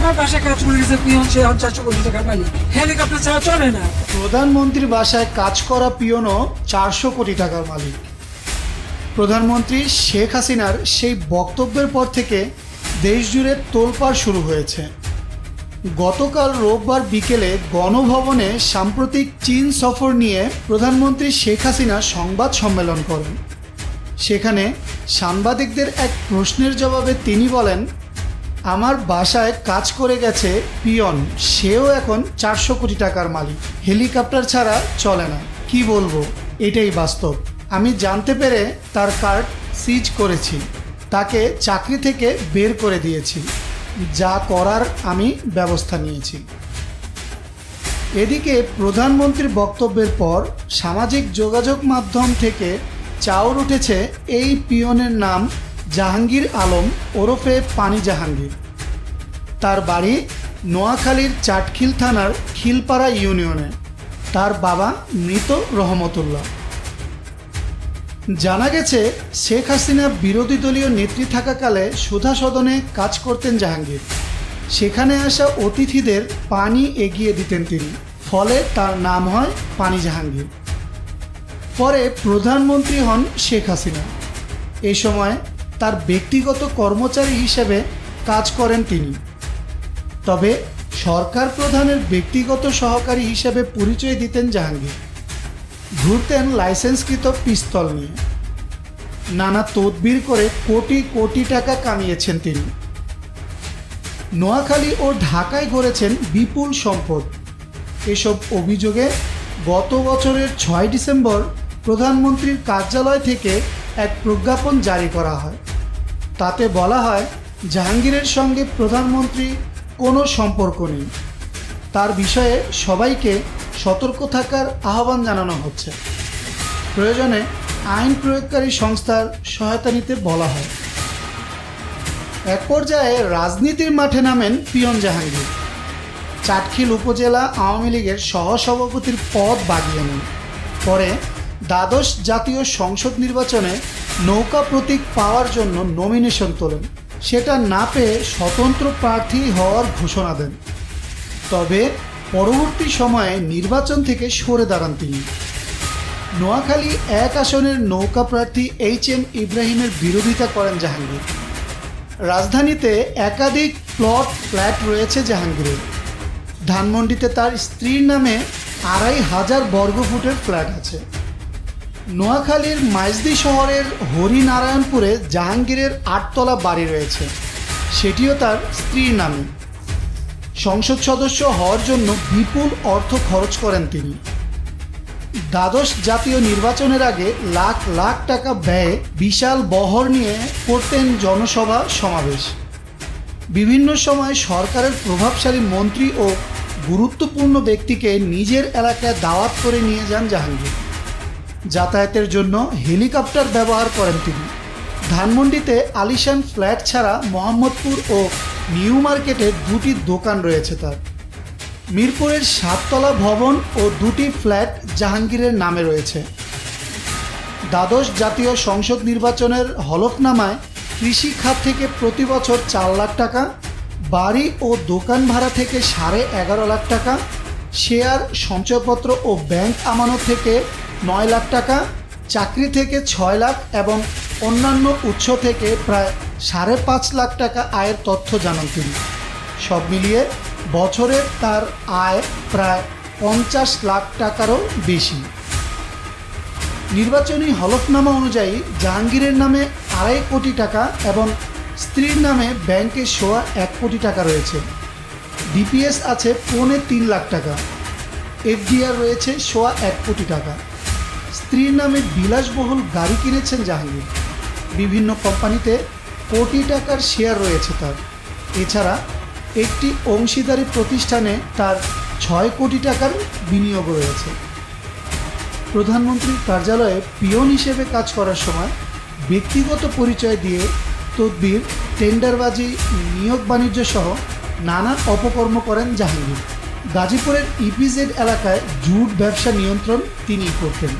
আমার বাসায় কাজ করে গেছে পিয়ন, সে চারশো কোটি টাকার মালিক হেলিকপ্টার ছাড়া চলে না। প্রধানমন্ত্রীর বাসায় কাজ করা পিয়নও চারশো কোটি টাকার মালিক। প্রধানমন্ত্রী শেখ হাসিনার সেই বক্তব্যের পর থেকে দেশ জুড়ে তোলপাড় শুরু হয়েছে। গতকাল রোববার বিকেলে গণভবনে সাম্প্রতিক চীন সফর নিয়ে প্রধানমন্ত্রী শেখ হাসিনা সংবাদ সম্মেলন করেন। সেখানে সাংবাদিকদের এক প্রশ্নের জবাবে তিনি বলেন আমার বাসায় কাজ করে গেছে পিয়ন। সেও এখন চারশো কোটি টাকার মালিক। হেলিকপ্টার ছাড়া চলে না। কি বলব? এটাই বাস্তব। আমি জানতে পেরে তার কার্ড সিজ করেছি। তাকে চাকরি থেকে বের করে দিয়েছি। যা করার আমি ব্যবস্থা নিয়েছি। এদিকে প্রধানমন্ত্রীর বক্তব্যের পর সামাজিক যোগাযোগ মাধ্যম থেকে চাউর উঠেছে এই পিয়নের নাম জাহাঙ্গীর আলম ওরফে পানি জাহাঙ্গীর। তার বাড়ি নোয়াখালীর চাটখিল থানার খিলপাড়া ইউনিয়নে। তার বাবা মৃত রহমতুল্লাহ। জানা গেছে, শেখ হাসিনা বিরোধী দলীয় নেত্রী থাকাকালে সুধা সদনে কাজ করতেন জাহাঙ্গীর। সেখানে আসা অতিথিদের পানি এগিয়ে দিতেন তিনি, ফলে তার নাম হয় পানি জাহাঙ্গীর। পরে প্রধানমন্ত্রী হন শেখ হাসিনা। এ সময় তার ব্যক্তিগত কর্মচারী হিসেবে কাজ করেন তিনি। তবে সরকার প্রধানের ব্যক্তিগত সহকারী হিসেবে পরিচয় দিতেন জাহাঙ্গীর। ঘুরতেন লাইসেন্সকৃত পিস্তল নিয়ে। নানা তদবির করে কোটি কোটি টাকা কামিয়েছেন তিনি। নোয়াখালী ও ঢাকায় গড়েছেন বিপুল সম্পদ। এসব অভিযোগে গত বছরের ছয় ডিসেম্বর প্রধানমন্ত্রীর কার্যালয় থেকে এক প্রজ্ঞাপন জারি করা হয়। তাতে বলা হয়, জাহাঙ্গীরের সঙ্গে প্রধানমন্ত্রী কোনো সম্পর্ক নেই। তার বিষয়ে সবাইকে সতর্ক থাকার আহ্বান জানানো হচ্ছে। প্রয়োজনে আইন প্রয়োগকারী সংস্থার সহায়তা নিতে বলা হয়। এক পর্যায়ে রাজনীতির মাঠে নামেন পিয়ন জাহাঙ্গীর। চাটখিল উপজেলা আওয়ামী লীগের সহসভাপতির পদ বাগিয়ে নেন। পরে দ্বাদশ জাতীয় সংসদ নির্বাচনে নৌকা প্রতীক পাওয়ার জন্য নমিনেশন তোলেন। সেটা না পেয়ে স্বতন্ত্র প্রার্থী হওয়ার ঘোষণা দেন। তবে পরবর্তী সময়ে নির্বাচন থেকে সরে দাঁড়ান তিনি। নোয়াখালী এক আসনের নৌকা প্রার্থী এইচ এম ইব্রাহিমের বিরোধিতা করেন জাহাঙ্গীর। রাজধানীতে একাধিক প্লট ফ্ল্যাট রয়েছে জাহাঙ্গীরের। ধানমন্ডিতে তার স্ত্রীর নামে আড়াই হাজার বর্গফুটের ফ্ল্যাট আছে। নোয়াখালীর মাইজদি শহরের হরিনারায়ণপুরে জাহাঙ্গীরের আটতলা বাড়ি রয়েছে। সেটিও তার স্ত্রীর নামে। সংসদ সদস্য হওয়ার জন্য বিপুল অর্থ খরচ করেন তিনি। দ্বাদশ জাতীয় নির্বাচনের আগে লাখ লাখ টাকা ব্যয়ে বিশাল বহর নিয়ে করতেন জনসভা সমাবেশ। বিভিন্ন সময় সরকারের প্রভাবশালী মন্ত্রী ও গুরুত্বপূর্ণ ব্যক্তিকে নিজের এলাকায় দাওয়াত করে নিয়ে যান জাহাঙ্গীর। যাতায়াতের জন্য হেলিকপ্টার ব্যবহার করেন তিনি। ধানমন্ডিতে আলিশান ফ্ল্যাট ছাড়া মোহাম্মদপুর ও নিউ মার্কেটে দুটি দোকান রয়েছে তার। মিরপুরের সাততলা ভবন ও দুটি ফ্ল্যাট জাহাঙ্গীরের নামে রয়েছে। দ্বাদশ জাতীয় সংসদ নির্বাচনের হলফনামায় কৃষি খাত থেকে প্রতি বছর চার লাখ টাকা, বাড়ি ও দোকান ভাড়া থেকে সাড়ে এগারো লাখ টাকা, শেয়ার সঞ্চয়পত্র ও ব্যাংক আমানত থেকে নয় লাখ টাকা, চাকরি থেকে ছয় লাখ এবং অন্যান্য উৎস থেকে প্রায় সাড়ে পাঁচ লাখ টাকা আয়ের তথ্য জানান তিনি। সব মিলিয়ে বছরে তার আয় প্রায় পঞ্চাশ লাখ টাকারও বেশি। নির্বাচনী হলফনামা অনুযায়ী জাহাঙ্গীরের নামে আড়াই কোটি টাকা এবং স্ত্রীর নামে ব্যাংকে সোয়া এক কোটি টাকা রয়েছে। ডিপিএস আছে পৌনে তিন লাখ টাকা। এফডিআর রয়েছে সোয়া এক কোটি টাকা। স্ত্রীর নামে বিলাসবহুল গাড়ি কিনেছেন জাহাঙ্গীর। বিভিন্ন কোম্পানিতে কোটি টাকার শেয়ার রয়েছে তার। এছাড়া একটি অংশীদারি প্রতিষ্ঠানে তার ছয় কোটি টাকার বিনিয়োগ রয়েছে। প্রধানমন্ত্রীর কার্যালয়ে পিয়ন হিসেবে কাজ করার সময় ব্যক্তিগত পরিচয় দিয়ে তদবির, টেন্ডারবাজি, নিয়োগ বাণিজ্য সহ নানা অপকর্ম করেন জাহাঙ্গীর। গাজীপুরের ইপিজেড এলাকায় জুট ব্যবসা নিয়ন্ত্রণ তিনি করতেন।